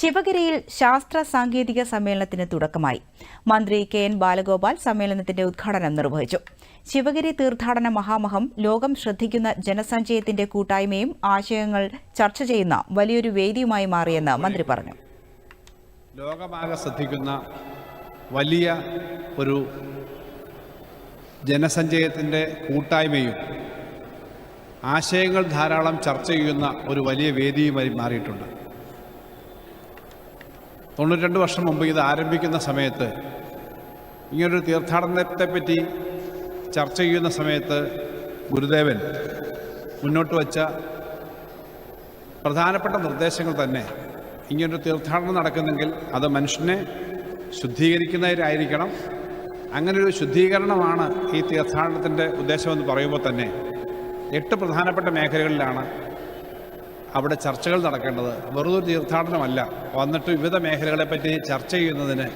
ശിവഗിരിയിൽ ശാസ്ത്ര സാങ്കേതിക സമ്മേളനത്തിന് തുടക്കമായി. മന്ത്രി കെ എൻ ബാലഗോപാൽ സമ്മേളനത്തിന്റെ ഉദ്ഘാടനം നിർവഹിച്ചു. ശിവഗിരി തീർത്ഥാടന മഹാമഹം ലോകം ശ്രദ്ധിക്കുന്ന ജനസഞ്ചയത്തിന്റെ കൂട്ടായ്മയും ആശയങ്ങൾ ചർച്ച ചെയ്യുന്ന വലിയൊരു വേദിയുമായി മാറിയെന്ന് മന്ത്രി പറഞ്ഞു. ലോകമാകെ ശ്രദ്ധിക്കുന്ന വലിയ ഒരു കൂട്ടായ്മയും ആശയങ്ങൾ ധാരാളം ചർച്ച ചെയ്യുന്ന ഒരു വലിയ വേദിയുമായി മാറിയിട്ടുണ്ട്. തൊണ്ണൂറ്റിരണ്ട് വർഷം മുമ്പ് ഇത് ആരംഭിക്കുന്ന സമയത്ത് ഇങ്ങനൊരു തീർത്ഥാടനത്തെപ്പറ്റി ചർച്ച ചെയ്യുന്ന സമയത്ത് ഗുരുദേവൻ മുന്നോട്ട് വച്ച പ്രധാനപ്പെട്ട നിർദ്ദേശങ്ങൾ തന്നെ ഇങ്ങനൊരു തീർത്ഥാടനം നടക്കുന്നെങ്കിൽ അത് മനുഷ്യനെ ശുദ്ധീകരിക്കുന്നതിനായിരിക്കണം അങ്ങനൊരു ശുദ്ധീകരണമാണ് ഈ തീർത്ഥാടനത്തിന്റെ ഉദ്ദേശമെന്ന് പറയുമ്പോൾ തന്നെ എട്ട് പ്രധാനപ്പെട്ട മേഖലകളിലാണ് അവിടെ ചർച്ചകൾ നടക്കേണ്ടത് വെറുതൊരു തീർത്ഥാടനമല്ല. വന്നിട്ട് വിവിധ മേഖലകളെപ്പറ്റി ചർച്ച ചെയ്യുന്നതിന്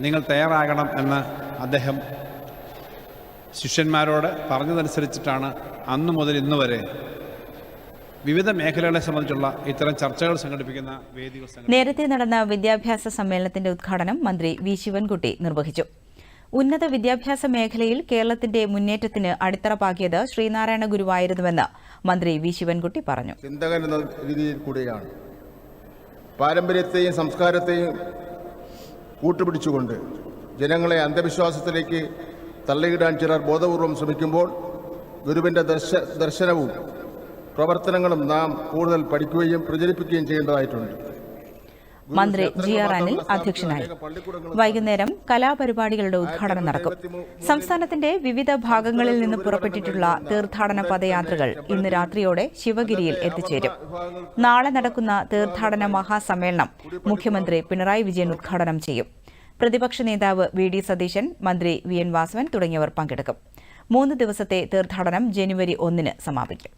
നിങ്ങൾ തയ്യാറാകണം എന്ന് അദ്ദേഹം ശിഷ്യന്മാരോട് പറഞ്ഞതനുസരിച്ചിട്ടാണ് അന്നു മുതൽ ഇന്ന് വരെ വിവിധ മേഖലകളെ സംബന്ധിച്ചുള്ള ഇത്തരം ചർച്ചകൾ സംഘടിപ്പിക്കുന്ന വേദികൾ നേരത്തെ നടന്ന വിദ്യാഭ്യാസ സമ്മേളനത്തിന്റെ ഉദ്ഘാടനം മന്ത്രി വി ശിവൻകുട്ടി നിർവഹിച്ചു. ഉന്നത വിദ്യാഭ്യാസ മേഖലയിൽ കേരളത്തിന്റെ മുന്നേറ്റത്തിന് അടിത്തറ പാകിയത് ശ്രീനാരായണ ഗുരുവായിരുന്നുവെന്ന് മന്ത്രി വി. ശിവൻകുട്ടി പറഞ്ഞു. ചിന്തകൻ എന്ന രീതിയിൽ കൂടിയാണ്. പാരമ്പര്യത്തെയും സംസ്കാരത്തെയും കൂട്ടുപിടിച്ചുകൊണ്ട് ജനങ്ങളെ അന്ധവിശ്വാസത്തിലേക്ക് തള്ളിയിടാൻ ചിലർ ബോധപൂർവം ശ്രമിക്കുമ്പോൾ ഗുരുവിന്റെ ദർശ ദർശനവും പ്രവർത്തനങ്ങളും നാം കൂടുതൽ പഠിക്കുകയും പ്രചരിപ്പിക്കുകയും ചെയ്യേണ്ടതായിട്ടുണ്ട്. മന്ത്രി ജി ആർ അനിൽ അധ്യക്ഷനായി. വൈകുന്നേരം കലാപരിപാടികളുടെ ഉദ്ഘാടനം നടക്കും. സംസ്ഥാനത്തിന്റെ വിവിധ ഭാഗങ്ങളിൽ നിന്ന് പുറപ്പെട്ടിട്ടുള്ള തീർത്ഥാടന പദയാത്രകൾ ഇന്ന് രാത്രിയോടെ ശിവഗിരിയിൽ എത്തിച്ചേരും. നാളെ നടക്കുന്ന തീർത്ഥാടന മഹാസമ്മേളനം മുഖ്യമന്ത്രി പിണറായി വിജയൻ ഉദ്ഘാടനം ചെയ്യും. പ്രതിപക്ഷ നേതാവ് വി ഡി സതീശൻ മന്ത്രി വി എൻ വാസവൻ തുടങ്ങിയവർ പങ്കെടുക്കും. മൂന്ന് ദിവസത്തെ തീർത്ഥാടനം ജനുവരി ഒന്നിന് സമാപിക്കും.